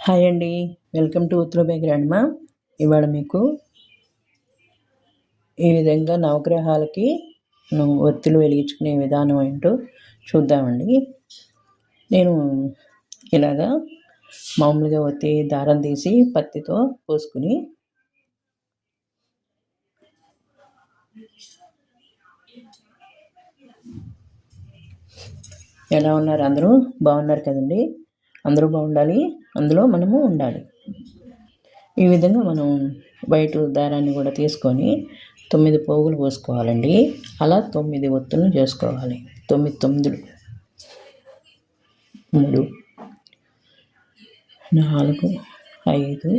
Hi అండి. Welcome to ఉత్తరబే గ్రాండ్మ ఇవాళ మీకు ఈ విధంగా నవగ్రహాలకి ఒత్తిడి వెలిగించుకునే విధానం ఏంటో చూద్దామండి. నేను ఇలాగా మామూలుగా ఒత్తి దారం తీసి పత్తితో పోసుకుని ఎలా ఉన్నారు అందరూ? బాగున్నారు కదండి? అందరూ బాగుండాలి అందులో మనము ఉండాలి. ఈ విధంగా మనం బయట దారాన్ని కూడా తీసుకొని తొమ్మిది పోగులు పోసుకోవాలండి. అలా తొమ్మిది ఒత్తులను చేసుకోవాలి. తొమ్మిది తొమ్మిది మూడు నాలుగు ఐదు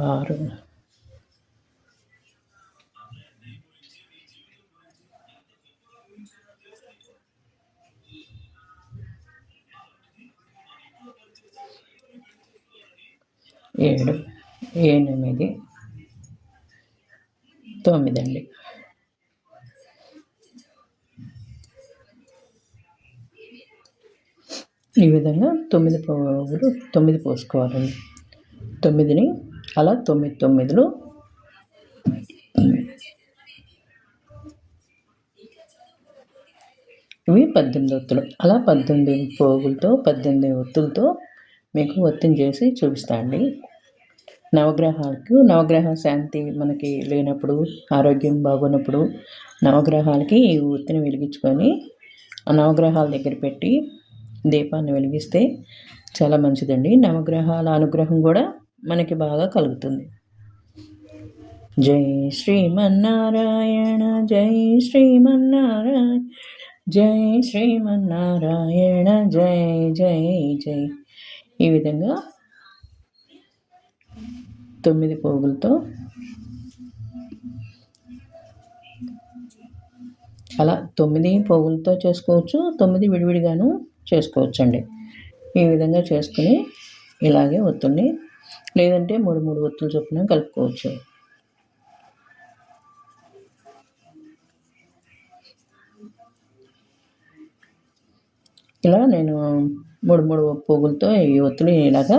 ఆరు ఏడు ఎనిమిది తొమ్మిది అండి ఈ విధంగా తొమ్మిది పోగులు తొమ్మిది పోసుకోవాలండి. తొమ్మిదిని అలా తొమ్మిది తొమ్మిదిలో ఇవి పద్దెనిమిది ఒత్తులు. అలా పద్దెనిమిది పోగులతో పద్దెనిమిది ఒత్తులతో మీకు ఒత్తిని చేసి చూపిస్తాను అండి. నవగ్రహాలకు నవగ్రహ శాంతి మనకి లేనప్పుడు ఆరోగ్యం బాగున్నప్పుడు నవగ్రహాలకి ఈ ఒత్తిని వెలిగించుకొని ఆ నవగ్రహాల దగ్గర పెట్టి దీపాన్ని వెలిగిస్తే చాలా మంచిదండి. నవగ్రహాల అనుగ్రహం కూడా మనకి బాగా కలుగుతుంది. జై శ్రీమన్నారాయణ జై శ్రీమన్నారాయణ జై శ్రీమన్నారాయణ జై జై జై. ఈ విధంగా తొమ్మిది పోగులతో అలా తొమ్మిది పోగులతో చేసుకోవచ్చు తొమ్మిది విడివిడిగాను చేసుకోవచ్చు అండి ఈ విధంగా చేసుకుని ఇలాగే ఒత్తుల్ని లేదంటే మూడు మూడు ఒత్తులు చొప్పున కలుపుకోవచ్చు. ఇలా నేను మూడు మూడు పోగులతో ఈ ఒత్తులు ఇలాగా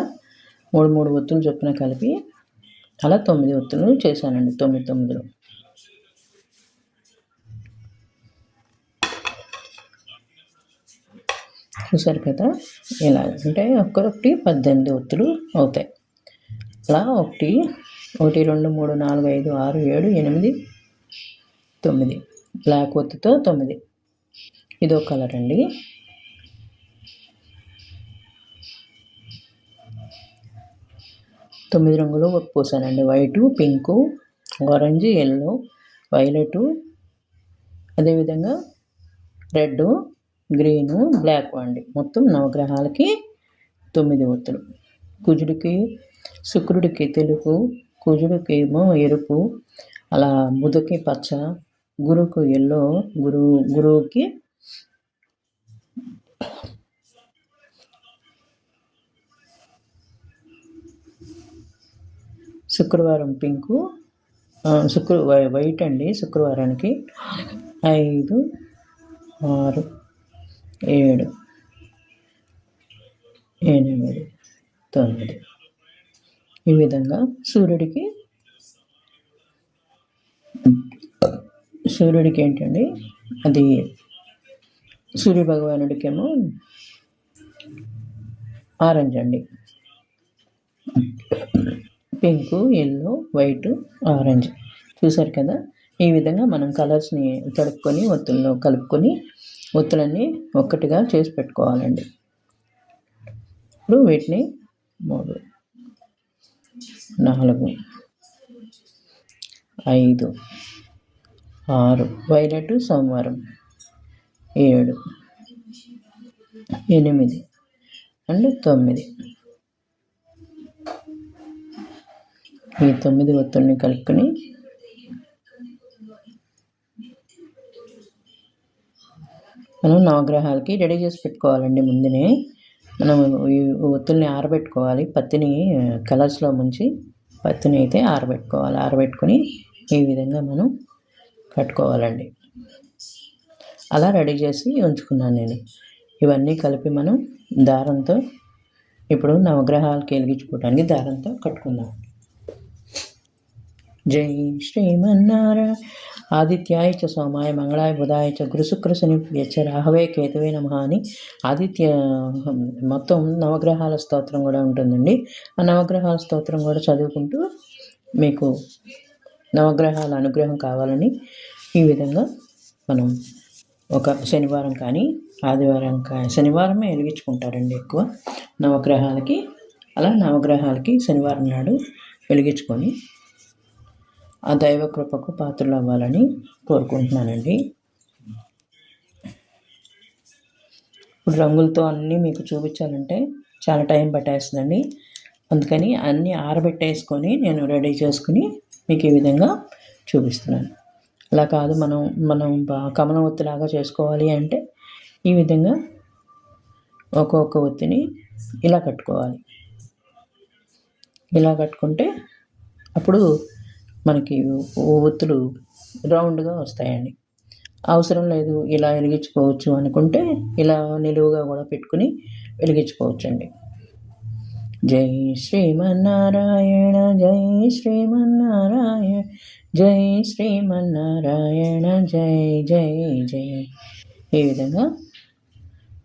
మూడు మూడు ఒత్తులు చొప్పున కలిపి అలా తొమ్మిది ఒత్తులు చేశానండి తొమ్మిది తొమ్మిదిలో. చూసారు కదా ఇలా అంటే ఒక్కొక్కటి పద్దెనిమిది ఒత్తులు అవుతాయి. అలా ఒకటి ఒకటి రెండు మూడు నాలుగు ఐదు ఆరు ఏడు ఎనిమిది తొమ్మిది. బ్లాక్ ఒత్తుతో తొమ్మిది. ఇదో కలర్ అండి. తొమ్మిది రంగులు పోసానండి. White pink orange yellow violet అదేవిధంగా రెడ్ గ్రీను బ్లాక్ అండి. మొత్తం నవగ్రహాలకి తొమ్మిది ఒత్తులు. కుజుడికి శుక్రుడికి తెలుపు కుజుడికి ఏమో ఎరుపు అలా బుధకి పచ్చ గురువుకు ఎల్లో గురువు గురువుకి శుక్రవారం పింకు శుక్ర వైట్ అండి శుక్రవారానికి. ఐదు ఆరు ఏడు ఎనిమిది తొమ్మిది. ఈ విధంగా సూర్యుడికి సూర్యుడికి ఏంటండి? అది సూర్య భగవానుడికేమో ఆరెంజ్ అండి. Pink yellow white orange. చూసారు కదా? ఈ విధంగా మనం కలర్స్ని తడుపుకొని ఒత్తుల్లో కలుపుకొని ఒత్తులన్నీ ఒక్కటిగా చేసి పెట్టుకోవాలండి. ఇప్పుడు వీటిని మూడు నాలుగు ఐదు ఆరు వైలెట్ సోమవారం ఏడు ఎనిమిది అండ్ తొమ్మిది. ఈ తొమ్మిది ఒత్తుల్ని కలుపుకొని మనం నవగ్రహాలకి రెడీ చేసి పెట్టుకోవాలండి ముందునే. మనం ఈ ఒత్తుల్ని ఆరబెట్టుకోవాలి. పత్తిని కలర్స్లో ముంచి పత్తిని అయితే ఆరబెట్టుకోవాలి. ఆరబెట్టుకొని ఈ విధంగా మనం కట్టుకోవాలండి. అలా రెడీ చేసి ఉంచుకున్నాను నేను. ఇవన్నీ కలిపి మనం దారంతో ఇప్పుడు నవగ్రహాలకి వెలిగించుకోవడానికి దారంతో కట్టుకుందాం. జై శ్రీమన్నారాయణ. ఆదిత్యాయ చ సోమాయ మంగళాయ బుధాయ చ గురుశుక్రశని యచ్చ రాహవే కేతువే నమ అని ఆదిత్య మొత్తం నవగ్రహాల స్తోత్రం కూడా ఉంటుందండి. ఆ నవగ్రహాల స్తోత్రం కూడా చదువుకుంటూ మీకు నవగ్రహాల అనుగ్రహం కావాలని ఈ విధంగా మనం ఒక శనివారం కానీ ఆదివారం కానీ శనివారమే వెలిగించుకుంటారండి ఎక్కువ. నవగ్రహాలకి అలా నవగ్రహాలకి శనివారం నాడు వెలిగించుకొని ఆ దైవ కృపకు పాత్రలు అవ్వాలని కోరుకుంటున్నానండి. ఇప్పుడు రంగులతో అన్నీ మీకు చూపించాలంటే చాలా టైం పట్టేస్తుందండి. అందుకని అన్నీ ఆరబెట్టేసుకొని నేను రెడీ చేసుకుని మీకు ఈ విధంగా చూపిస్తున్నాను. అలా కాదు మనం మనం కమలం ఒత్తిలాగా చేసుకోవాలి అంటే ఈ విధంగా ఒక్కొక్క ఒత్తిని ఇలా కట్టుకోవాలి. ఇలా కట్టుకుంటే అప్పుడు మనకి ఒత్తులు రౌండ్గా వస్తాయండి. అవసరం లేదు ఇలా వెలిగించుకోవచ్చు అనుకుంటే ఇలా నిలువుగా కూడా పెట్టుకుని వెలిగించుకోవచ్చండి. జై శ్రీమన్నారాయణ జై శ్రీమన్నారాయణ జై శ్రీమన్నారాయణ జై జై జై. ఈ విధంగా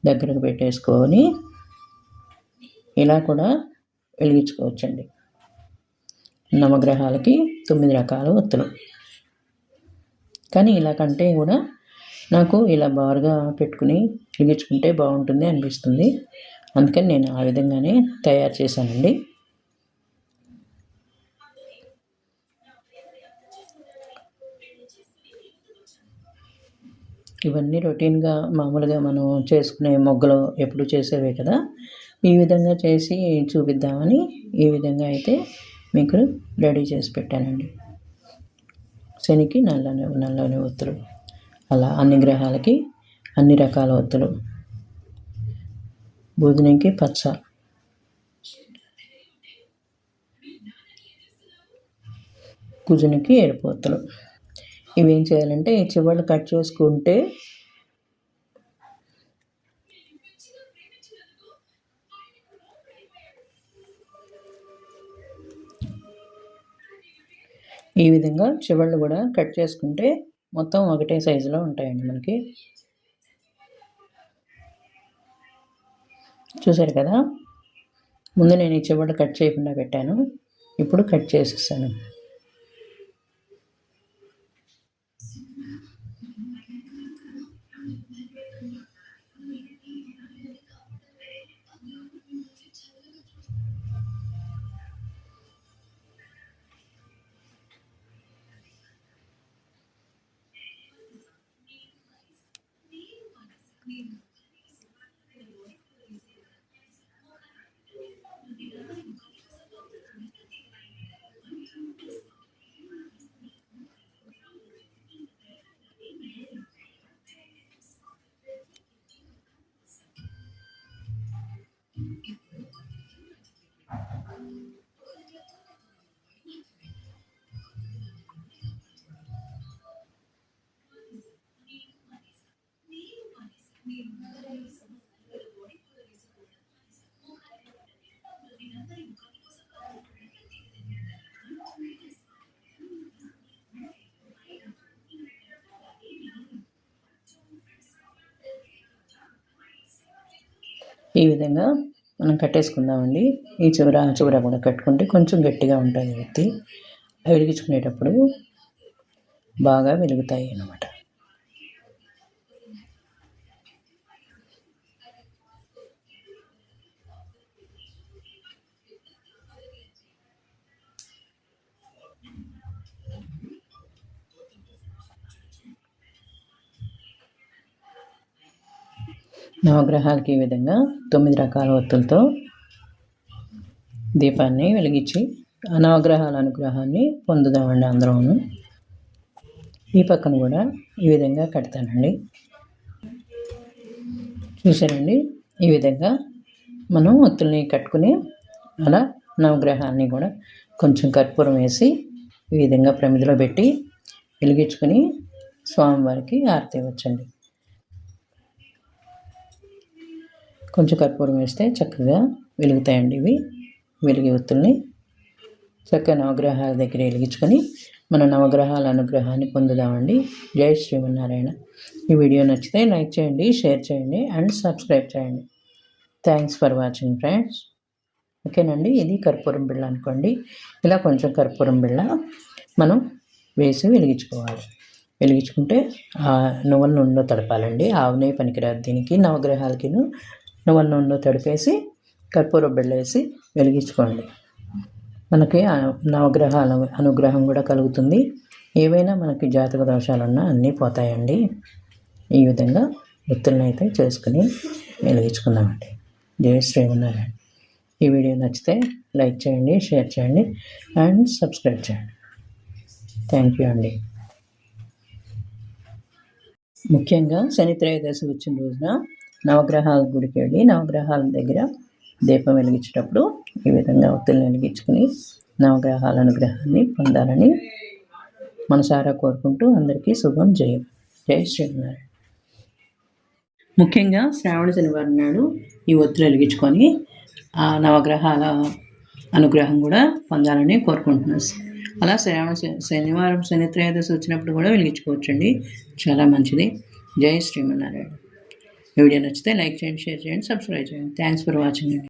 దగ్గరకు పెట్టేసుకొని ఇలా కూడా వెలిగించుకోవచ్చండి. నవగ్రహాలకి తొమ్మిది రకాల ఒత్తులు. కానీ ఇలా కంటే కూడా నాకు ఇలా బారుగా పెట్టుకుని వెలిగించుకుంటే బాగుంటుంది అనిపిస్తుంది. అందుకని నేను ఆ విధంగానే తయారు చేశానండి. ఇవన్నీ రొటీన్గా మామూలుగా మనం చేసుకునే మొగ్గలు ఎప్పుడు చేసేవే కదా. ఈ విధంగా చేసి చూపిద్దామని ఈ విధంగా అయితే మీకు రెడీ చేసి పెట్టానండి. శనికి నల్లని నల్లని ఒత్తులు. అలా అన్ని గ్రహాలకి అన్ని రకాల ఒత్తులు. బుధునికి పచ్చ. కుజునికి ఎరుపు ఒత్తులు. ఇవి ఏం చేయాలంటే చివళ్ళు కట్ చేసుకుంటే ఈ విధంగా చివళ్ళు కూడా కట్ చేసుకుంటే మొత్తం ఒకటే సైజులో ఉంటాయండి మనకి. చూసారు కదా? ముందు నేను ఈ చివళ్ళు కట్ చేయకుండా పెట్టాను. ఇప్పుడు కట్ చేసేసాను. ఈ విధంగా మనం కట్టేసుకుందామండి. ఈ చివర చివర కూడా కట్టుకుంటే కొంచెం గట్టిగా ఉంటుంది. వ్యక్తి వెలిగించుకునేటప్పుడు బాగా వెలుగుతాయి అన్నమాట. నవగ్రహాలకి ఈ విధంగా తొమ్మిది రకాల ఒత్తులతో దీపాన్ని వెలిగించి ఆ నవగ్రహాల అనుగ్రహాన్ని పొందుదామండి అందరం ఈ పక్కన కూడా ఈ విధంగా కడతానండి. చూసారండి ఈ విధంగా మనం ఒత్తుల్ని కట్టుకుని అలా నవగ్రహాన్ని కూడా కొంచెం కర్పూరం వేసి ఈ విధంగా ప్రమిదిలో పెట్టి వెలిగించుకొని స్వామివారికి ఆరతి ఇవ్వచ్చండి. కొంచెం కర్పూరం వేస్తే చక్కగా వెలుగుతాయండి ఇవి. వెలిగి ఒత్తుల్ని చక్కగా నవగ్రహాల దగ్గర వెలిగించుకొని మన నవగ్రహాల అనుగ్రహాన్ని పొందుదామండి. జై శ్రీమన్నారాయణ. ఈ వీడియో నచ్చితే లైక్ చేయండి షేర్ చేయండి అండ్ సబ్స్క్రైబ్ చేయండి. Thanks for watching friends. ఓకేనండి ఇది కర్పూరం బిళ్ళ అనుకోండి. ఇలా కొంచెం కర్పూరం బిళ్ళ మనం వేసి వెలిగించుకోవాలి. వెలిగించుకుంటే ఆ నువ్వుల నూనెలో తడపాలండి. ఆవునే పనికిరాదు దీనికి. నవగ్రహాలకి నువ్వుల నూనెలో తడిపేసి కర్పూర బిళ్ళ వెలిగించుకోండి. మనకి నవగ్రహాల అనుగ్రహం కూడా కలుగుతుంది. ఏవైనా మనకి జాతక దోషాలున్నా అన్నీ పోతాయండి. ఈ విధంగా ఒత్తులను అయితే చేసుకుని వెలిగించుకుందామండి. జయ శ్రీమన్నారాయణ. ఈ వీడియో నచ్చితే లైక్ చేయండి షేర్ చేయండి అండ్ సబ్స్క్రైబ్ చేయండి. థ్యాంక్ యూ అండి. ముఖ్యంగా శని త్రయోదశి వచ్చిన రోజున నవగ్రహాల గుడికి వెళ్ళి నవగ్రహాల దగ్గర దీపం వెలిగించేటప్పుడు ఈ విధంగా ఒత్తులను వెలిగించుకుని నవగ్రహాల అనుగ్రహాన్ని పొందాలని మనసారా కోరుకుంటూ అందరికీ శుభం జయం. జై శ్రీనారాయణ ముఖ్యంగా శ్రావణ శనివారం నాడు ఈ ఒత్తిడి వెలిగించుకొని ఆ నవగ్రహాల అనుగ్రహం కూడా పొందాలని కోరుకుంటున్నాను అలా శ్రావణ శనివారం శని త్రయోదశి వచ్చినప్పుడు కూడా వెలిగించుకోవచ్చండి. చాలా మంచిది. జై శ్రీమన్నారాయణ. వీడియో నచ్చితే లైక్ చేయండి షేర్ చేయండి సబ్స్క్రైబ్ చేయండి. థ్యాంక్స్ ఫర్ వాచింగ్ అండి